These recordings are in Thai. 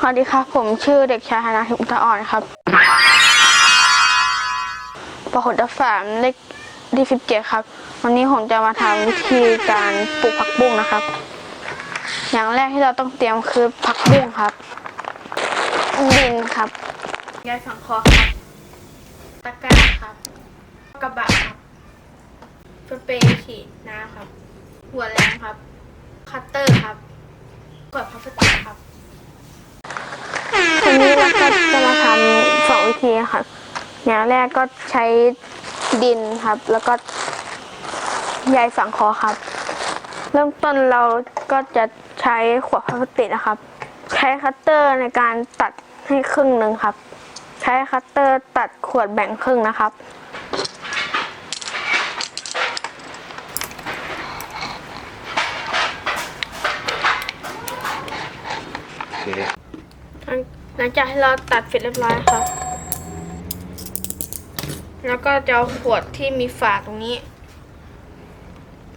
สวัสดีครับ ผมชื่อเด็กชายธนาทิพย์อุตอ่อนครับประหดสามเลขที่สิบเจ็ดครับ วันนี้ผมจะมาทำวิธีการปลูกผักบุ้งนะครับ อย่างแรกที่เราต้องเตรียมคือผักบุ้งครับ ดินครับยายสังเคราะห์ครับตะกร้าครับ กระบะครับสเปรย์ฉีดน้ำครับ หัวแรงครับ คัตเตอร์ครับ กดพลาสติกครับ องวิธีค่ะอย่างแรกก็ใช้ดินครับ แล้วก็ใยสังเคราะห์ครับ เริ่มต้นเราก็จะใช้ขวดพลาสติกนะครับ ใช้คัตเตอร์ในการตัดให้ครึ่งหนึ่งครับ ใช้คัตเตอร์ตัดขวดแบ่งครึ่งนะครับโอเคหลังจากที่เราตัดเสร็จเรียบร้อยครับ แล้วก็จะเอาขวดที่มีฝาตรงนี้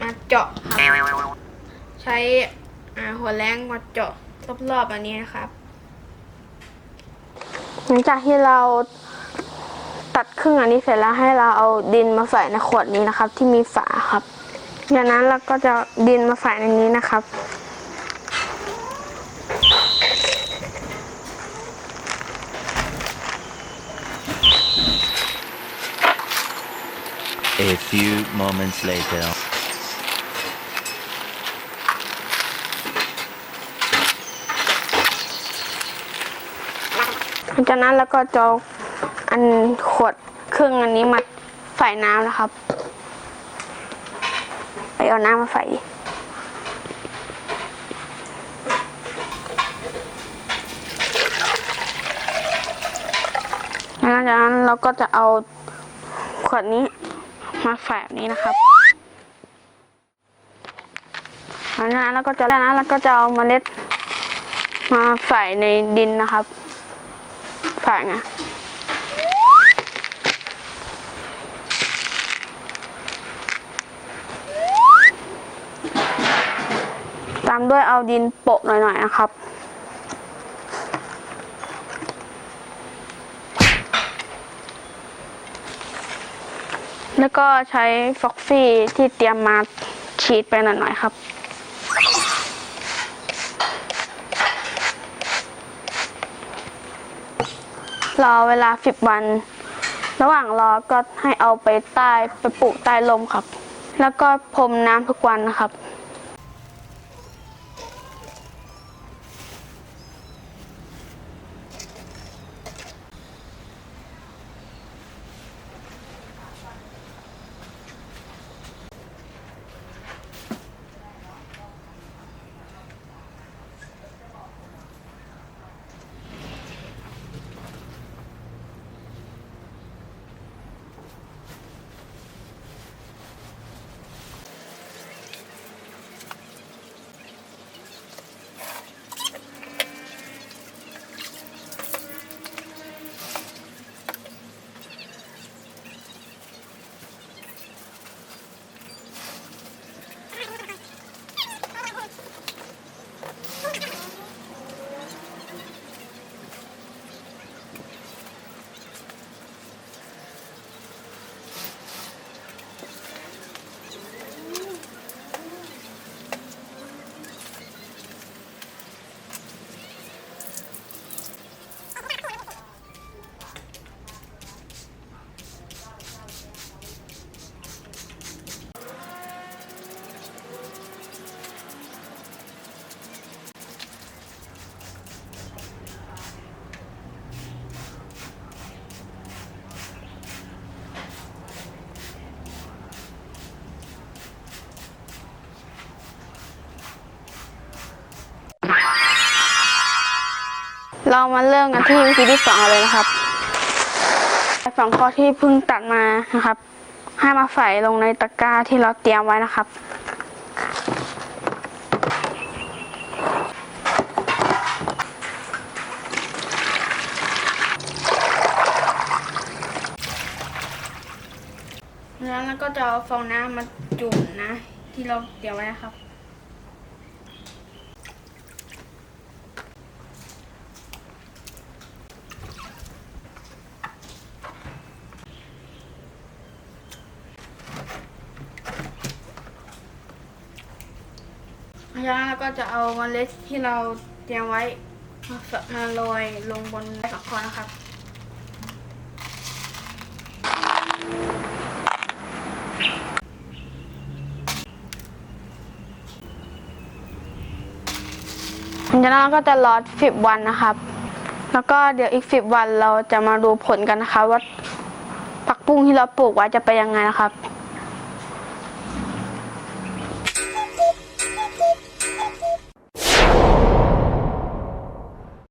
มาเจาะครับใช้หัวแรงมาเจาะรอบๆอันนี้นะครับ หลังจากที่เราตัดครึ่งอันนี้เสร็จแล้วให้เราเอาดินมาใส่ในขวดนี้นะครับ ที่มีฝาครับจากนั้นเราก็จะดินมาใส่ในนี้นะครับ A few moments later. หลังจากนั้นแล้วก็จะเอาอันขวดครึ่งอันนี้มาใส่น้ำนะครับ ไปเอาน้ำมาใส่หลังจากนั้นเราก็จะเอาขวดนี้ มาแบบนี้นะครับหลังจากนั้นเราก็จะแล้วนั้นเราก็จะเอาเมล็ดมาใส่ในดินนะครับฝ่าไงตามด้วยเอาดินโปะหน่อยๆนะครับ แล้วก็ใช้ฟ็อกซี่ที่เตรียมมาฉีดไปหน่อยๆครับ รอเวลาสิบวัน ระหว่างรอก็ให้เอาไปใต้ไปปลูกใต้ลมครับ แล้วก็พรมน้ำทุกวันนะครับ เรามาเริ่มกันที่วิธีที่สองเลยนะครับสองข้อที่เพิ่งตัดมานะครับ ให้มาใส่ลงในตะกร้าที่เราเตรียมไว้นะครับ แล้วก็จะเอาฟองน้ำมาจุ่มนะ ที่เราเตรียมไว้นะครับ จากนั้นเราก็จะเอาเมล็ดที่เราเตรียมไว้มาโรยลงบนฝักทองนะครับจากนั้นเราก็จะรอสิบวันนะครับ แล้วก็เดี๋ยวอีกสิบวันเราจะมาดูผลกันนะคะว่าผักบุ้งที่เราปลูกไว้จะไปยังไงนะครับ